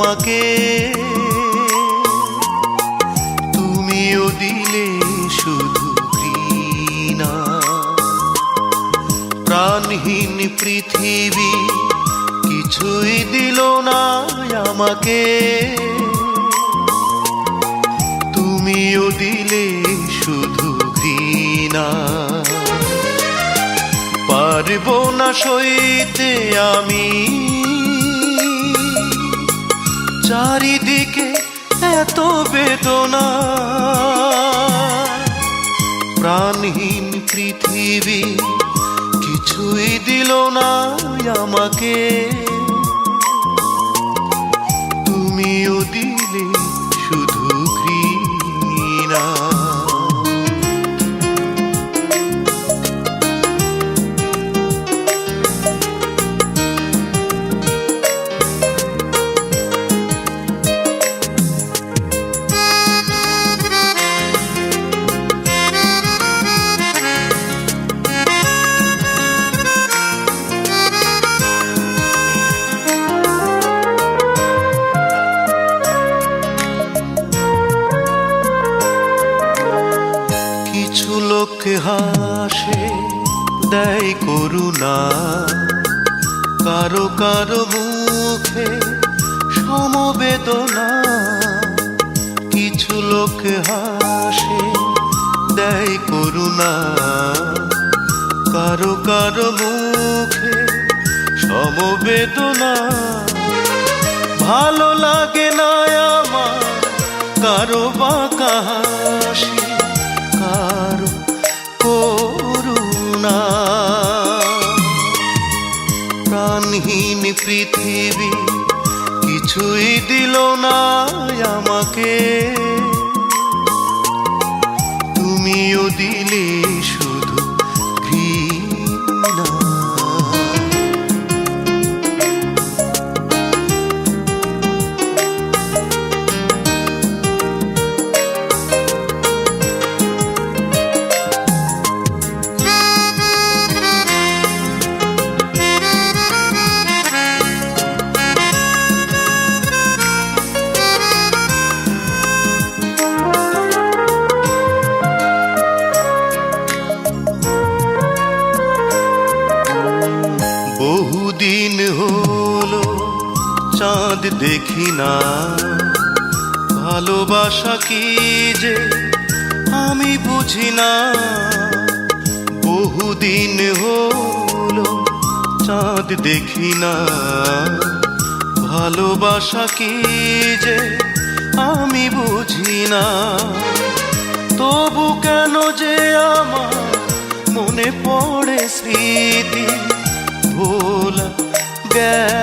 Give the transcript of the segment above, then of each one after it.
আমাকে তুমিও দিলে শুধু ঘৃণা। প্রাণহীন পৃথিবী কিছুই দিল না আমাকে। তুমিও দিলে শুধু ঘৃণা। পারব না সইতে আমি। চারিদিকে এত বেদনা। প্রাণহীন পৃথিবী কিছুই দিল না আমাকে। তুমিও দিলে লোক হাসে, দেয় করুণা। কারও কারও মুখে সমবেদনা। কিছু লোক হাসে, দেয় করুণা। কারও কারও মুখে সমবেদনা। ভালো পৃথিবী কিছুই দিল না আমাকে। চাঁদ দেখি না। ভালোবাসা কি যে আমি বুঝি না। বহুদিন হলো চাঁদ দেখি না। ভালোবাসা কি যে আমি বুঝি না। তবু কেন যে আমার মনে পড়ে স্মৃতি ভোলা গেল।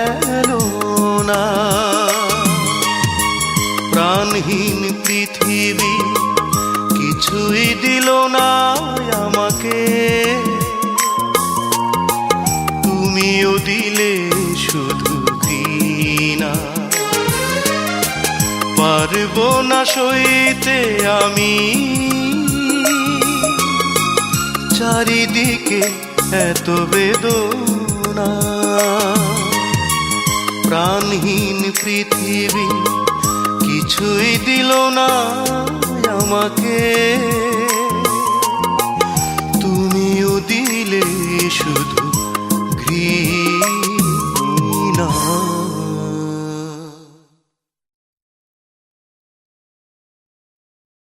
কিছুই দিল না আমাকে। তুমিও দিলে শুধু ঘৃণা পারব না সইতে আমি। চারিদিকে এত বেদনা। প্রাণহীন পৃথিবী কিছুই দিল না আমাকে